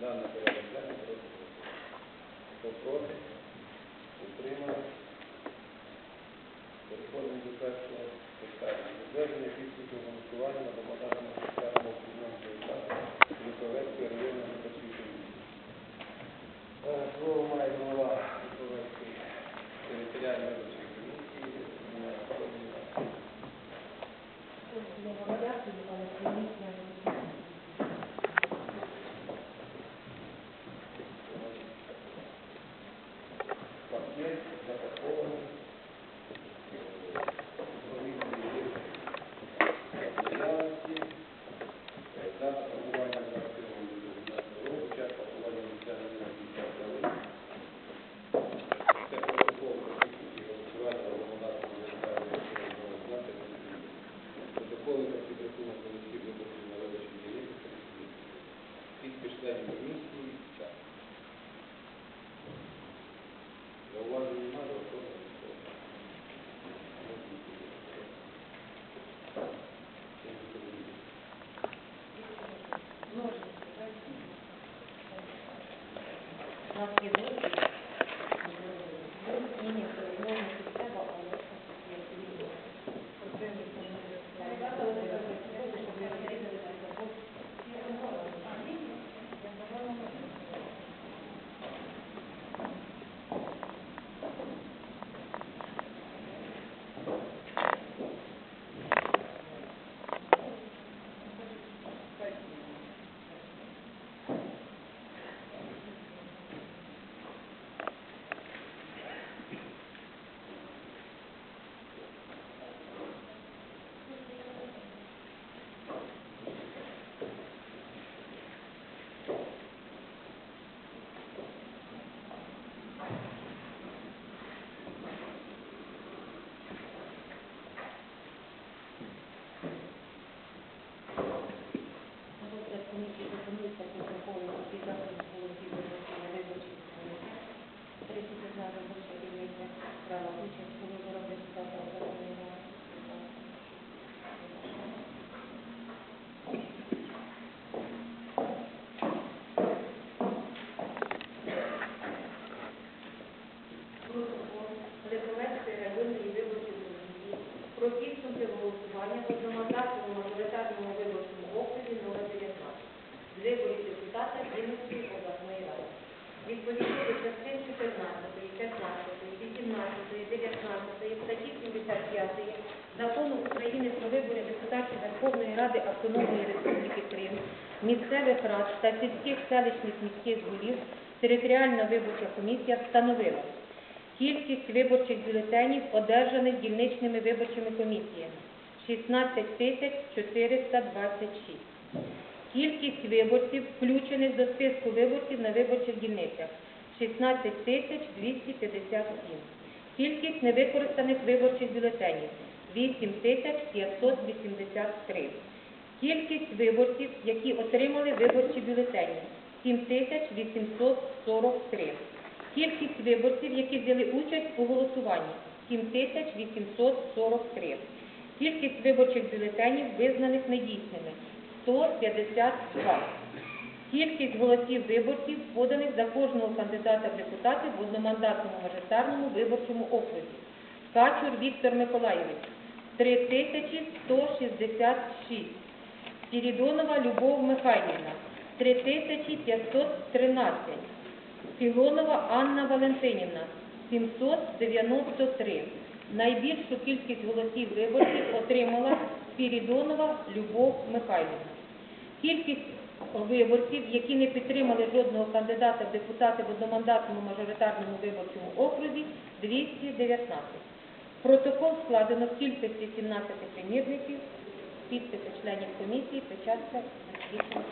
Даний порядок денний проти? Утримались? Переходимо до першого питання. Затвердження підсумків голосування на соціальному окружному комітету Луковецької районної. Е, Слово має голова Луковецької територіальної виборчої комісії. Е, Павло Михайлович. Протоколи про підрахунок голосів виборців на виборчій дільниці. Підпис членів комісії. Час. Зауважень немає, прошу. Липовецької про підсумки голосування в одномандатному мажоритарному виборчому окрузі номер 19 з виборів депутата Вінницької обласної ради. Відповідно до частин 14, 15, 18, 19 статті 75 Закону України про вибори депутатів Верховної Ради Автономної Республіки Крим, місцевих рад та сільських селищних міських голів територіальна виборча комісія встановила Кількість виборчих бюлетенів, одержаних дільничними виборчими комісіями – 16 тисяч 426. Кількість виборців, включених до списку виборців на виборчих дільницях – 16 тисяч 257. Кількість невикористаних виборчих бюлетенів – 8 тисяч 583. Кількість виборців, які отримали виборчі бюлетені – 7 тисяч 843. Кількість виборців, які взяли участь у голосуванні – 7843. Кількість виборчих бюлетенів, визнаних недійсними – 152. Кількість голосів виборців, поданих за кожного кандидата в депутати в одномандатному мажоритарному виборчому окрузі. Качур Віктор Миколайович – 3166. Спірідонова Любов Михайлівна – 3513. Філонова Анна Валентинівна 793. Найбільшу кількість голосів виборців отримала Спірідонова Любов Михайлівна. Кількість виборців, які не підтримали жодного кандидата в депутати в одномандатному мажоритарному виборчому окрузі 219. Протокол складено в кількості 17 примірників, підписи членів комісії, печатка, засвідчення.